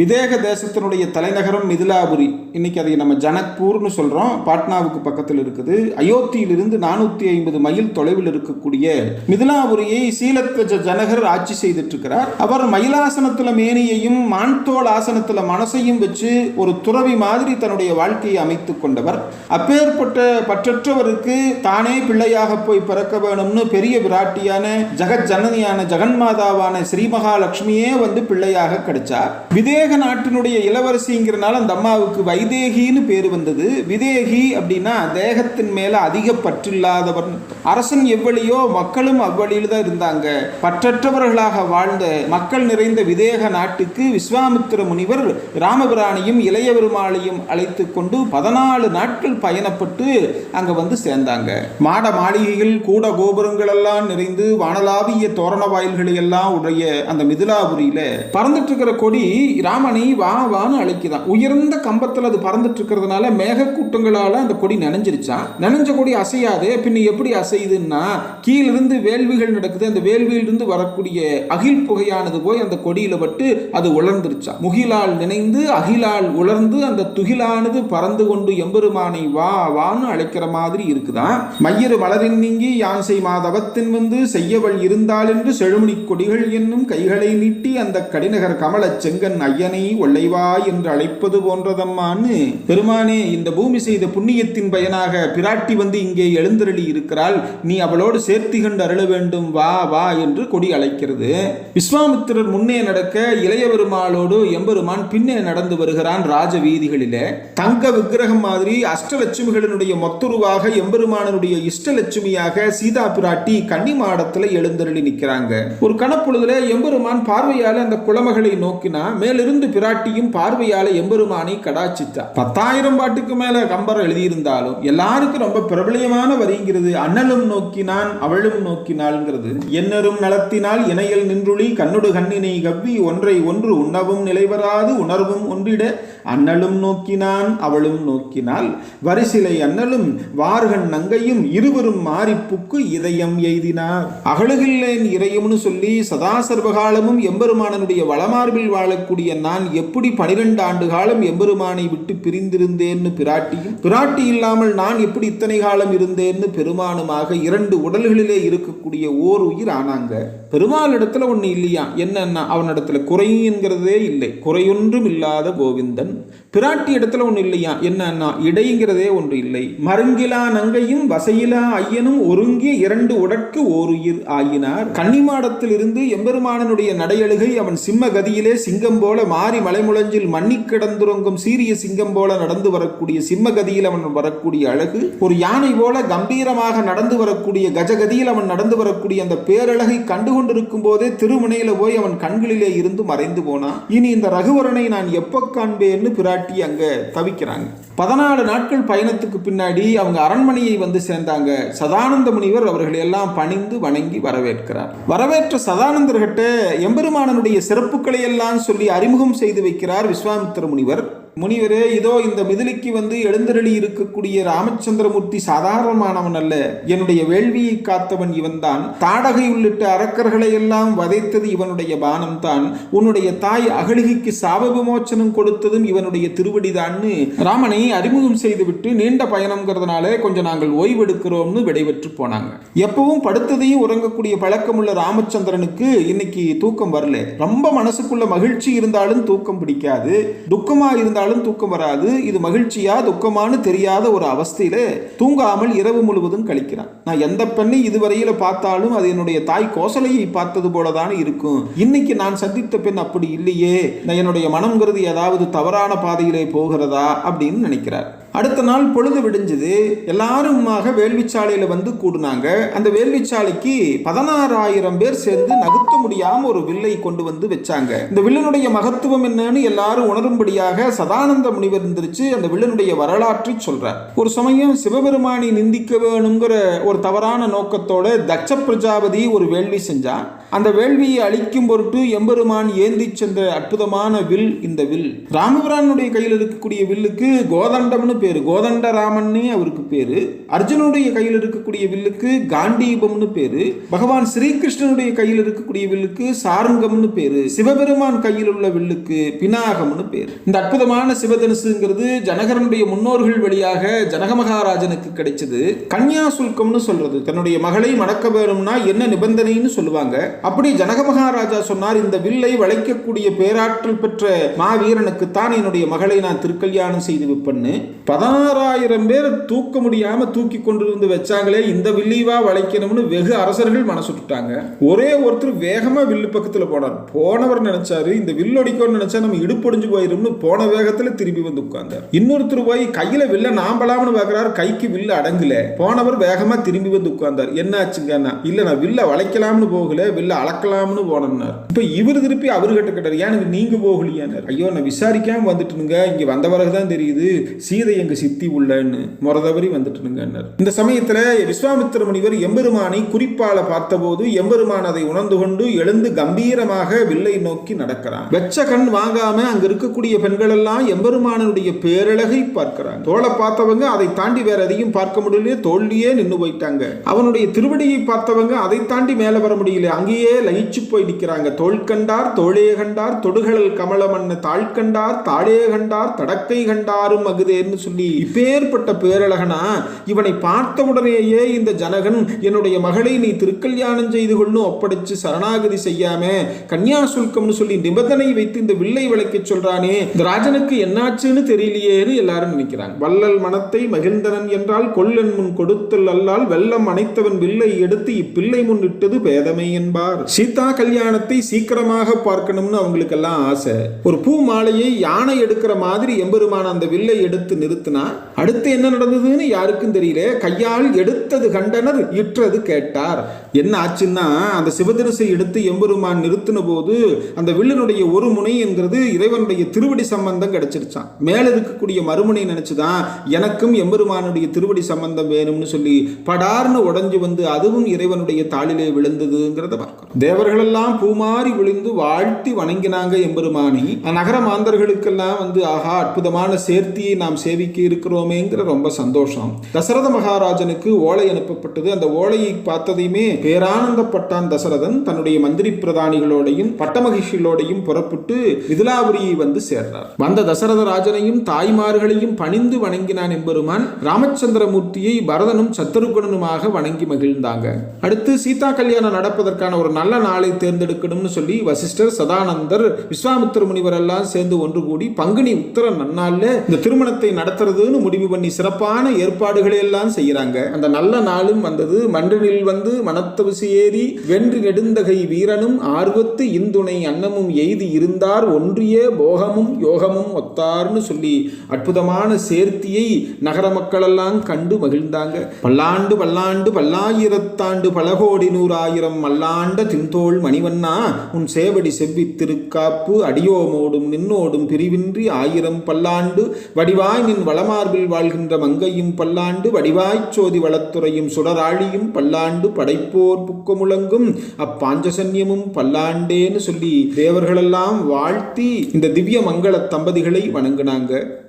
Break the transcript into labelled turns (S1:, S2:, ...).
S1: விதேக தேசத்தினுடைய தலைநகரம் மிதிலாபுரி. இன்னைக்கு அதை நம்ம ஜனக்பூர்னு சொல்றோம். பாட்னாவுக்கு பக்கத்தில் இருக்குது. அயோத்தியிலிருந்து நானூத்தி ஐம்பது மைல் தொலைவில் இருக்கக்கூடிய மிதிலாபுரியை சீலத்வஜ ஜனகர் ஆட்சி செய்துட்டு இருக்கிறார் அவர் மயிலாசனத்துல மேனியையும் மான்தோல் ஆசனத்துல மனசையும் வச்சு ஒரு துறவி மாதிரி தன்னுடைய வாழ்க்கையை அமைத்து கொண்டவர். அப்பேற்பட்ட பற்றற்றவருக்கு தானே பிள்ளையாக போய் பிறக்க வேணும்னு பெரிய விராட்டியான ஜெகத் ஜனனியான ஜெகன்மாதாவான ஸ்ரீ மகாலட்சுமியே வந்து பிள்ளையாக கிடைச்சார். விதேக நாட்டினுடைய இளவரசிங்கிறனால அந்த அம்மாவுக்கு வைதேகின்னு பேர் வந்தது. விதேகி அப்படின்னா தேகத்தின் மேலே அதிக பற்றில்லாதவர் அரசன் எவ்வளியோ மக்களும் அவ்வழியில் தான் இருந்தாங்க. பற்றற்றவர்களாக வாழ்ந்த மக்கள் நிறைந்த விதேக நாட்டுக்கு விஸ்வாமித்திர முனிவர் ராமபிராணியும் இளைய பெருமாளையும் அழைத்து கொண்டு பதினாலு நாட்கள் பயணப்பட்டு அங்கே வந்து சேர்ந்தாங்க. மாட மாளிகைகள் கூட கோபுரங்கள் எல்லாம் நிறைந்து வானலாவிய தோரண வாயில்களை எல்லாம் உடைய அந்த மிதிலாபுரியில் பறந்துட்டு இருக்கிற கொடி ராமனை வா வான்னு அழைக்குதான் உயர்ந்த கம்பத்தில் அது பறந்துட்டு இருக்கிறதுனால மேகக்கூட்டங்களால் அந்த கொடி நனைஞ்சிருச்சான் நனைஞ்ச கொடி அசையாதே பின்ன எப்படி அசையுதுன்னா கீழிருந்து வேள்விகள் நடக்குது. அந்த வேள்வியிலிருந்து வரக்கூடிய அகில் புகையானது போய் அந்த கொடியில் பட்டு அது உலர்ந்துருச்சான் முகிலால் நினைந்து அகிலால் உலர்ந்து அந்த துகிலானது பறந்து கொண்டு எம்பெருமானை வா வான்னு அழைக்கிற மாதிரி இருக்குதான் மயிறு மலரின் நீங்கி யான்சை மாதவத்தின் வந்து செய்யவள் இருந்தால் என்று செழுமணி கொடிகள் என்னும் கைகளை நீட்டி அந்த கடிநகர் கமலச் செங்கன் ஐயனை ஒள்ளைவா என்று அழைப்பது போன்றதம்மான்னு பெருமானே இந்த பூமி செய்த புண்ணியத்தின் பயனாக பிராட்டி வந்து இங்கே எழுந்தருளி இருக்கிறாள். நீ அவளோடு சேர்த்தி கண்டு அருள வேண்டும் வா வா என்று கொடி அழைக்கிறது. விஸ்வாமித்திரர் முன்னே நடக்க இளைய பெருமாளோடு எம்பெருமான் பின்னே நடந்து வருகிறான் ராஜ வீதிகளிலே தங்க விக்கிரகம் மாதிரி அஷ்டலட்சுமிகளினுடைய மொத்துருவாக எம்பெருமானனுடைய இஷ்டலட்சுமியாக சீதா பிராட்டி கன்னிமாடத்துல எழுந்தருளி நிற்கிறாங்க. ஒரு கணப்பொழுதுல எம்பெருமான் பார்வையால் அந்த குளமகளை நோக்கினா மேலிருந்து பெருந்து பிராட்டியும் பார்வையால எம்பெருமானை கடாச்சித்தார் பத்தாயிரம் பாட்டுக்கு மேல கம்பர் எழுதியிருந்தாலும் எல்லாருக்கும் ரொம்ப பிரபலியமான வரிங்கிறது அண்ணலும் நோக்கினான் அவளும் நோக்கினாள்ங்கிறது. என்னரும் நலத்தினால் இணையில் நின்றுளி கண்ணுடு கண்ணினை கவ்வி ஒன்றை ஒன்று உண்ணவும் நிலைவராது உணர்வும் ஒன்றிட அண்ணலும் நோக்கினான் அவளும் நோக்கினாள். வரிசிலை அண்ணலும் வார்கண் நங்கையும் இருவரும் மாறிப்புக்கு இதயம் எய்தினார். அகழுகில்லேன் இறையும்னு சொல்லி சதா சர்வகாலமும் எம்பெருமானனுடைய வளமார்பில் வாழக்கூடிய நான் எப்படி பனிரெண்டு ஆண்டு காலம் எம்பெருமானை விட்டு பிரிந்திருந்தேன்னு பிராட்டியும் பிராட்டி இல்லாமல் நான் எப்படி இத்தனை காலம் இருந்தேன்னு பெருமானுமாக இரண்டு உடல்களிலே இருக்கக்கூடிய ஓர் உயிர் ஆனாங்க. பெருமாள் இடத்துல ஒண்ணு இல்லையா? என்னன்னா அவனிடத்துல குறைங்கிறதே இல்லை. குறையொன்றும் இல்லாத கோவிந்தன். பிராட்டி இடத்துல ஒண்ணு இல்லையா? என்னன்னா இடைங்கிறதே ஒன்று இல்லை. மருங்கிலா நங்கையும் வசையிலா ஐயனும் ஒருங்கிய இரண்டு உடற்கு ஓருயிர் ஆயினார். கன்னிமாடத்தில் இருந்து எம்பெருமானனுடைய நடையழுகை அவன் சிம்ம கதியிலே சிங்கம் போல மாறி மலைமுழஞ்சில் மண்ணி கிடந்துறங்கும் சீரிய சிங்கம் போல நடந்து வரக்கூடிய சிம்மகதியில் அவன் வரக்கூடிய அழகு ஒரு யானை போல கம்பீரமாக நடந்து வரக்கூடிய கஜகதியில் அவன் நடந்து வரக்கூடிய அந்த பேரழகை கண்டுகொண்டிருக்கும் போதே திருமுனையில போய் அவன் கண்களிலே இருந்து மறைந்து போனான் இனி இந்த ரகுவரனை நான் எப்ப காண்பேன்னு பிராட்டி அங்க தவிக்கிறாங்க. பதினாலு நாட்கள் பயணத்துக்கு பின்னாடி அவங்க அரண்மனையை வந்து சேர்ந்தாங்க. சதானந்த முனிவர் அவர்களை எல்லாம் பணிந்து வணங்கி வரவேற்கிறார். வரவேற்ற சதானந்தர்கிட்ட எம்பெருமானனுடைய சிறப்புகளை எல்லாம் சொல்லி அறிமுக அறிமுகம் செய்து வைக்கிறார் விஸ்வாமித்திர முனிவர் முனிவரே இதோ இந்த மிதிலிக்கு வந்து எழுந்தருளி இருக்கக்கூடிய ராமச்சந்திரமூர்த்தி சாதாரணமானவன் அல்ல. என்னுடைய வேள்வியை காத்தவன் இவன்தான். தாடகை உள்ளிட்ட அரக்கர்களை எல்லாம் வதைத்தது இவனுடைய பானம் தான் உன்னுடைய தாய் அகலிகைக்கு சாப விமோச்சனம் கொடுத்ததும் இவனுடைய திருவடிதான்னு ராமனை அறிமுகம் செய்துவிட்டு நீண்ட பயணம்ங்கிறதுனால கொஞ்சம் நாங்கள் ஓய்வெடுக்கிறோம்னு விடைபெற்று போனாங்க. எப்பவும் படுத்ததையும் உறங்கக்கூடிய பழக்கம் உள்ள ராமச்சந்திரனுக்கு இன்னைக்கு தூக்கம் வரல. ரொம்ப மனசுக்குள்ள மகிழ்ச்சி இருந்தாலும் தூக்கம் பிடிக்காது. துக்கமா இருந்தாலும் தூக்கம் வராது. இது மகிழ்ச்சியா துக்கமானு தெரியாத ஒரு அவஸ்தையில தூங்காமல் இரவு முழுவதும் கழிக்கிறான். நான் எந்த பெண்ணை இதுவரையில பார்த்தாலும் அது என்னுடைய தாய் கோசலையை பார்த்தது போலதான் இருக்கும். இன்னைக்கு நான் சந்தித்த பெண் அப்படி இல்லையே. நான் என்னுடைய மனம்ங்கிறது ஏதாவது தவறான பாதையிலே போகிறதா அப்படின்னு நினைக்கிறார். அடுத்த நாள் பொழுது விடிஞ்சது. எல்லாருமாக வேள்விச்சாலையில் வந்து கூடுனாங்க. அந்த வேள்விச்சாலைக்கு பதினாறாயிரம் பேர் சேர்ந்து நகுத்த முடியாம ஒரு வில்லை கொண்டு வந்து வச்சாங்க. இந்த வில்லனுடைய மகத்துவம் என்னன்னு எல்லாரும் உணரும்படியாக சதானந்த முனிவர் இருந்துருச்சு அந்த வில்லனுடைய வரலாற்றை சொல்றார். ஒரு சமயம் சிவபெருமானை நிந்திக்க வேணுங்கிற ஒரு தவறான நோக்கத்தோட தட்ச பிரஜாபதி ஒரு வேள்வி செஞ்சான். அந்த வேள்வியை அழிக்கும் பொருட்டு எம்பெருமான் ஏந்தி சென்ற அற்புதமான வில் இந்த வில். ராமபுரானுடைய கையில் இருக்கக்கூடிய வில்லுக்கு கோதண்டம்னு பேரு கோதண்டராமன்னே அவருக்கு பேரு அர்ஜுனுடைய கையில் இருக்கக்கூடிய வில்லுக்கு காண்டீபம்னு பேரு பகவான் ஸ்ரீகிருஷ்ணனுடைய கையில் இருக்கக்கூடிய வில்லுக்கு சாருங்கம்னு பேர் சிவபெருமான் கையில் உள்ள வில்லுக்கு பினாகம்னு பேர். இந்த அற்புதமான சிவதனுசுங்கிறது ஜனகரனுடைய முன்னோர்கள் வழியாக ஜனக மகாராஜனுக்கு கிடைச்சது. கன்யா சுல்கம்னு சொல்றது. தன்னுடைய மகளை மணக்க வேணும்னா என்ன நிபந்தனைன்னு சொல்லுவாங்க. அப்படி ஜனக மகாராஜா சொன்னார் இந்த வில்லை வளைக்கக்கூடிய பேராற்றல் பெற்ற மாவீரனுக்கு தான் என்னுடைய மகளை நான் திருக்கல்யாணம் செய்து வைப்பேன்னு. பதினாறாயிரம் பேர் தூக்க முடியாமல் தூக்கி கொண்டு வந்து வச்சாங்களே இந்த வில்லிவா வளைக்கணும்னு வெகு அரசர்கள் மனசுட்டாங்க ஒரே ஒருத்தர் வேகமாக வில்லு பக்கத்தில் போனார். போனவர் நினைச்சாரு இந்த வில் அடிக்கணும்னு நினைச்சா நம்ம இடுப்படிஞ்சு போயிரும்னு போன வேகத்தில் திரும்பி வந்து உட்கார்ந்தார். இன்னொருத்தர் போய் கையில் வில்ல நாம்பலாம்னு பார்க்குறாரு கைக்கு வில்லு அடங்கல. போனவர் வேகமாக திரும்பி வந்து உட்கார்ந்தார். என்ன ஆச்சுங்கன்னா இல்லை நான் வில்ல வளைக்கலாம்னு போகல வில்ல அளக்கலாம்னு போனோம்னார் இப்போ இவர் திருப்பி அவர்கிட்ட கேட்டார் ஏன் நீங்க போகலையானார் ஐயோ நான் விசாரிக்காமல் வந்துட்டுனுங்க. இங்கே வந்த பிறகு தான் தெரியுது. சீதையை எங்கள் சித்தி உள்ளன்னு முறதவரி வந்துட்டுனுங்கன்னார். இந்த சமயத்தில் விஸ்வாமித்திர முனிவர் எம்பெருமானை குறிப்பால பார்த்தபோது எம்பெருமான் அதை உணர்ந்து கொண்டு எழுந்து கம்பீரமாக வில்லை நோக்கி நடக்கிறான். வெச்ச கண் வாங்காம அங்க இருக்கக்கூடிய பெண்கள் எல்லாம் எம்பெருமானனுடைய பேரழகை பார்க்கிறாங்க. தோலை பார்த்தவங்க அதை தாண்டி வேற எதையும் பார்க்க முடியல தோல்லியே நின்னு போயிட்டாங்க. அவனுடைய திருவடியை பார்த்தவங்க அதை தாண்டி மேல வர முடியல. அங்கேயே லயிச்சு போய் நிக்கிறாங்க. தோல் கண்டார் தோளே கண்டார் தொடுகளல் கமலமன்ன தாழ் கண்டார் தாழே கண்டார் தடக்கை கண்டாரும் அகுதேன்னு சொல்லி இப்பேற்பட்ட பேரழகனா இவனை பார்த்த உடனேயே இந்த ஜனகன் என்னுடைய மகளை நீ திருக்கல்யாணம் செய்து கொள்ளும் ஒப்படைச்சு சரணாகதி செய்யாம. கன்னியாசுல்கம்னு சொல்லி நிபந்தனை வைத்து இந்த வில்லை விளக்க சொல்றானே. இந்த ராஜனுக்கு என்னாச்சுன்னு தெரியலையேன்னு எல்லாரும் நினைக்கிறாங்க. வள்ளல் மனத்தை மகிழ்ந்தனன் என்றால் கொல்லன் முன் கொடுத்தல் அல்லால் வெள்ளம் அணைத்தவன் வில்லை எடுத்து இப்பிள்ளை முன் இட்டது பேதமை என்பார். சீதா கல்யாணத்தை சீக்கிரமாக பார்க்கணும்னு அவங்களுக்கெல்லாம் ஆசை. ஒரு பூ மாலையை யானை எடுக்கிற மாதிரி எம்பெருமான அந்த வில்லை எடுத்து நிறுத்த நிறுத்தினா அடுத்து என்ன நடந்ததுன்னு யாருக்கும் தெரியல. கையால் எடுத்தது கண்டனர் இற்றது கேட்டார். என்ன ஆச்சுன்னா அந்த சிவதரிசை எடுத்து எம்பெருமான் நிறுத்தின போது அந்த வில்லனுடைய ஒரு முனை என்கிறது இறைவனுடைய திருவடி சம்பந்தம் கிடைச்சிருச்சான் மேல இருக்கக்கூடிய மறுமுனை நினைச்சுதான் எனக்கும் எம்பெருமானுடைய திருவடி சம்பந்தம் வேணும்னு சொல்லி படார்னு உடஞ்சு வந்து அதுவும் இறைவனுடைய தாளிலே விழுந்ததுங்கிறத பார்க்கிறோம். தேவர்களெல்லாம் பூமாறி விழுந்து வாழ்த்தி வணங்கினாங்க எம்பெருமானை. நகர மாந்தர்களுக்கெல்லாம் வந்து ஆஹா அற்புதமான சேர்த்தியை நாம் சேவி சேவிக்க இருக்கிறோமேங்கிற ரொம்ப சந்தோஷம். தசரத மகாராஜனுக்கு ஓலை அனுப்பப்பட்டது. அந்த ஓலையை பார்த்ததையுமே பேரானந்தப்பட்டான் தசரதன் தன்னுடைய மந்திரி பிரதானிகளோடையும் பட்டமகிழ்ச்சிகளோடையும் புறப்பட்டு மிதிலாபுரியை வந்து சேர்றார் வந்த தசரத ராஜனையும் தாய்மார்களையும் பணிந்து வணங்கினான் எம்பெருமான். ராமச்சந்திரமூர்த்தியை பரதனும் சத்ருகுணனுமாக வணங்கி மகிழ்ந்தாங்க. அடுத்து சீதா கல்யாணம் நடப்பதற்கான ஒரு நல்ல நாளை தேர்ந்தெடுக்கணும்னு சொல்லி வசிஷ்டர் சதானந்தர் விஸ்வாமித்திர முனிவர் எல்லாம் சேர்ந்து ஒன்று கூடி பங்குனி உத்தர நன்னாள்ல இந்த திருமணத்தை நட நடத்துறதுன்னு முடிவு பண்ணி சிறப்பான ஏற்பாடுகளை எல்லாம் செய்யறாங்க. அந்த நல்ல நாளும் வந்தது. மன்றனில் வந்து மனத்தவசி ஏறி வென்று நெடுந்தகை வீரனும் ஆர்வத்து இந்துணை அன்னமும் எய்தி இருந்தார். ஒன்றிய போகமும் யோகமும் ஒத்தார்னு சொல்லி அற்புதமான சேர்த்தியை நகர மக்களெல்லாம் கண்டு மகிழ்ந்தாங்க. பல்லாண்டு பல்லாண்டு பல்லாயிரத்தாண்டு பல கோடி நூறாயிரம் மல்லாண்ட தின்தோள் மணிவண்ணா உன் சேவடி செவ்வி திருக்காப்பு அடியோமோடும் நின்னோடும் பிரிவின்றி ஆயிரம் பல்லாண்டு வடிவாய் நின் வளமார்பில் வாழ்கின்ற மங்கையும் பல்லாண்டு வடிவாய்ச் சோதி வளத்துறையும் சுடராழியும் பல்லாண்டு படைப்போர் புக்கமுழங்கும். அப்பாஞ்சசன்யமும் பல்லாண்டேன்னு சொல்லி தேவர்களெல்லாம் வாழ்த்தி இந்த திவ்ய மங்கள தம்பதிகளை வணங்கினாங்க.